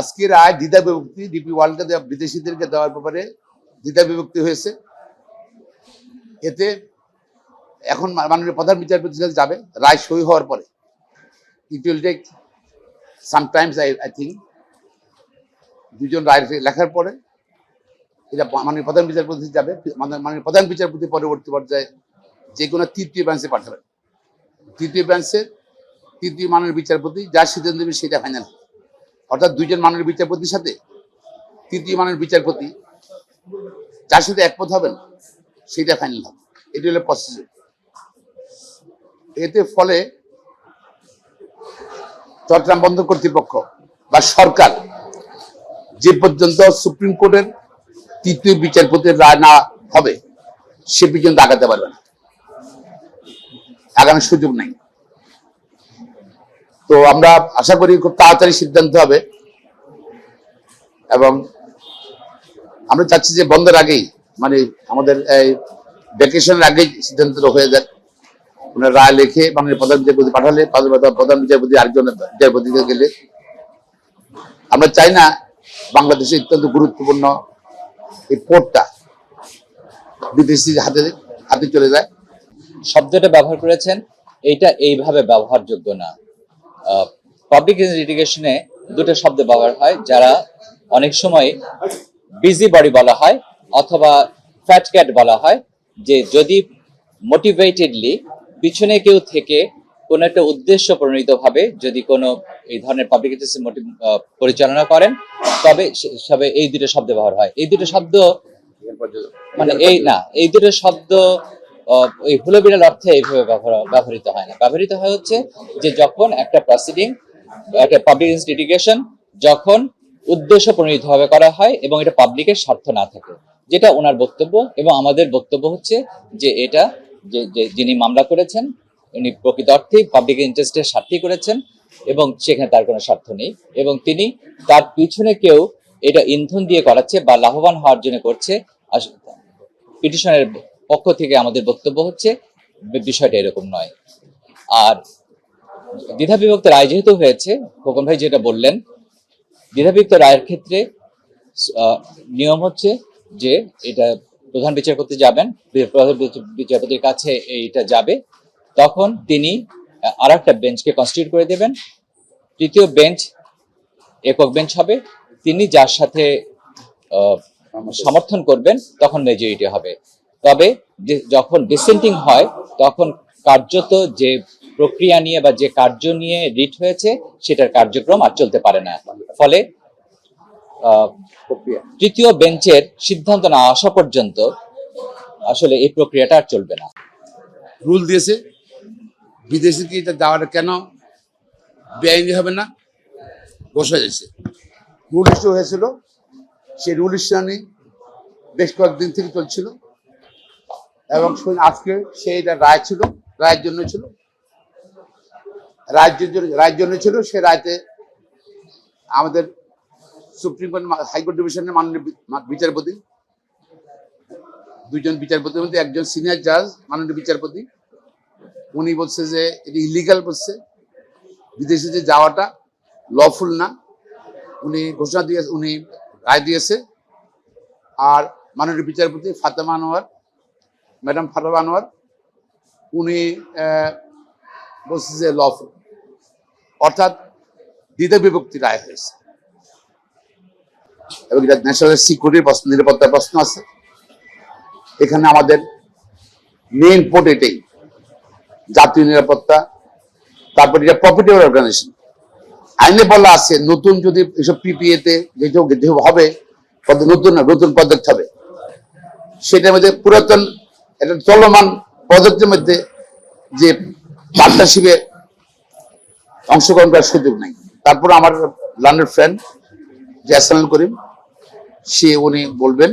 আজকে রায় দ্বিধা বিভক্তি ডিপি ওয়ার্ল্ডকে দেওয়া বিদেশিদেরকে দেওয়ার ব্যাপারে দ্বিধা বিভক্তি হয়েছে। এতে এখন মাননীয় প্রধান বিচারপতির কাছে যাবে, রায় সই হওয়ার পরে। It will take sometimes I I think দুজন রায় লেখার পরে এটা মাননীয় প্রধান বিচারপতি যাবে মানে- মাননীয় প্রধান বিচারপতি পরবর্তী পর্যায়ে যে কোনো তৃতীয় ব্রাঞ্চে পাঠাবেন। তৃতীয় ব্রাঞ্চের তৃতীয় মানের বিচারপতি যার সিদ্ধান্ত নেবে সেটা ফাইনাল অর্থাৎ দুইজন মানের বিচারপতির সাথে তৃতীয় মানের বিচারপতি, যার সাথে একমত হবেন সেটা ফাইনাল হবে। এটি হলো প্রসেসর এতে ফলে চট্টগ্রাম বন্দর কর্তৃপক্ষ বা সরকার যে পর্যন্ত সুপ্রিম কোর্টের তৃতীয় বিচারপতির রায় না হবে, সে পর্যন্ত আগাতে পারবে না। আগানোর সুযোগ নেই। তো আমরা আশা করি খুব তাড়াতাড়ি সিদ্ধান্ত হবে। এবং আমরা চাচ্ছি যে বন্ধের আগেই মানে আমাদের এই ভ্যাকেশনের আগেই সিদ্ধান্ত হয়ে যাক। ওনার রায় লিখে বাংলাদেশ প্রধান বিচারপতি পাঠালে, প্রধান বিচারপতি আরেকজন বিচারপতিকে গেলে। আমরা চাই না বাংলাদেশে অত্যন্ত গুরুত্বপূর্ণ এই পোর্টটা বিদেশি হাতে হাতে চলে যায়। শব্দটা ব্যবহার করেছেন এটা এইভাবে ব্যবহারযোগ্য না। পাবলিক লিটিগেশনে দুটো শব্দ ব্যবহার হয় যারা অনেক সময় বিজি বডি বলা হয় অথবা ফ্যাট ক্যাট বলা হয় যে যদি মোটিভেটেডলি পিছনে কেউ থেকে কোনো একটা উদ্দেশ্য প্রণীত ভাবে যদি কোনো এই ধরনের পাবলিক পরিচালনা করেন তবে সবে এই দুটো শব্দ ব্যবহার হয়। এই দুটো শব্দ মানে এই না এই দুটো শব্দ এই হুলোবিড়াল অর্থে এইভাবে ব্যবহৃত হয় না। ব্যবহৃত হয় হচ্ছে যে যখন একটা প্রসিডিং একটা পাবলিক লিটিগেশন যখন উদ্দেশ্য প্রণীতভাবে করা হয় এবং এটা পাবলিকের স্বার্থ না থাকে, যেটা ওনার বক্তব্য এবং আমাদের বক্তব্য হচ্ছে যে এটা যে যিনি মামলা করেছেন, উনি প্রকৃত অর্থেই পাবলিক ইন্টারেস্টের স্বার্থেই করেছেন এবং সেখানে তার কোনো স্বার্থ নেই এবং তিনি তার পিছনে কেউ এটা ইন্ধন দিয়ে করাচ্ছে বা লাভবান হওয়ার জন্য করছে পিটিশনের পক্ষ থেকে আমাদের বক্তব্য হচ্ছে বিষয়টা এরকম নয়। আর দ্বিধা বিভক্ত রায় যেহেতু হয়েছে খোকন ভাই যেটা বললেন দ্বিধা বিভক্ত রায়ের ক্ষেত্রে নিয়ম হচ্ছে যে এটা প্রধান বিচারপতি যাবেন প্রধান বিচারপতির কাছে এইটা যাবে তখন তিনি আর একটা বেঞ্চকে কনস্টিটিউট করে দেবেন। তৃতীয় বেঞ্চ একক বেঞ্চ হবে। তিনি যার সাথে সমর্থন করবেন তখন মেজরিটি হবে। তবে যখন ডিসেন্টিং হয়, তখন কার্যত যে প্রক্রিয়া নিয়ে বা যে কার্য নিয়ে রিট হয়েছে, সেটার কার্যক্রম আর চলতে পারে না ফলে তৃতীয় বেঞ্চের সিদ্ধান্ত না আসা পর্যন্ত আসলে এই প্রক্রিয়াটা আর চলবে না। রুল দিয়েছে বিদেশিকে এটা দেওয়াটা কেন বেআইনি হবে না? বসে যাচ্ছে রুল ইস্যু হয়েছিল, সেই রুল ইস্যু বেশ কয়েকদিন থেকে চলছিল। এবং আজকে সেইটা রায় ছিল, রায়ের জন্য ছিল। রাজ্যের জন্য, রায়ের জন্য ছিল, সে রায়তে আমাদের সুপ্রিম কোর্ট হাইকোর্ট ডিভিশনের মাননীয় বিচারপতি। দুইজন বিচারপতির মধ্যে একজন সিনিয়র জাজ, মাননীয় বিচারপতি। উনি বলছে যে, এটি ইলিগাল বলছে। বিদেশে যে যাওয়াটা লফুল না। উনি ঘোষণা দিয়ে উনি রায় দিয়েছে। আর মাননীয় বিচারপতি ফাতেমা আনোয়ার ম্যাডাম ফাতেমা আনোয়ার, উনি বলছে যে লফুল অর্থাৎ দ্বিধা বিভক্তি রায় হয়েছে। এবং এটা ন্যাশনাল সিকিউরিটির প্রশ্ন নিরাপত্তার প্রশ্ন আছে। এখানে আমাদের মেইন পোর্ট এটাই, জাতীয় নিরাপত্তা, তারপর এটা প্রফিটেবল অর্গানাইজেশন আইনে বলা আছে, নতুন যদি এসব পিপিএ তে যেসব হবে নতুন নতুন পদক্ষেপ হবে। সেটার মধ্যে পুরাতন একটা চলমান প্রজেক্টের মধ্যে যে পার্টনারশিপে অংশগ্রহণ করার সুযোগ নেই। তারপর আমার লার্নের ফ্রেন্ড এসএনএল করিম, সে উনি বলবেন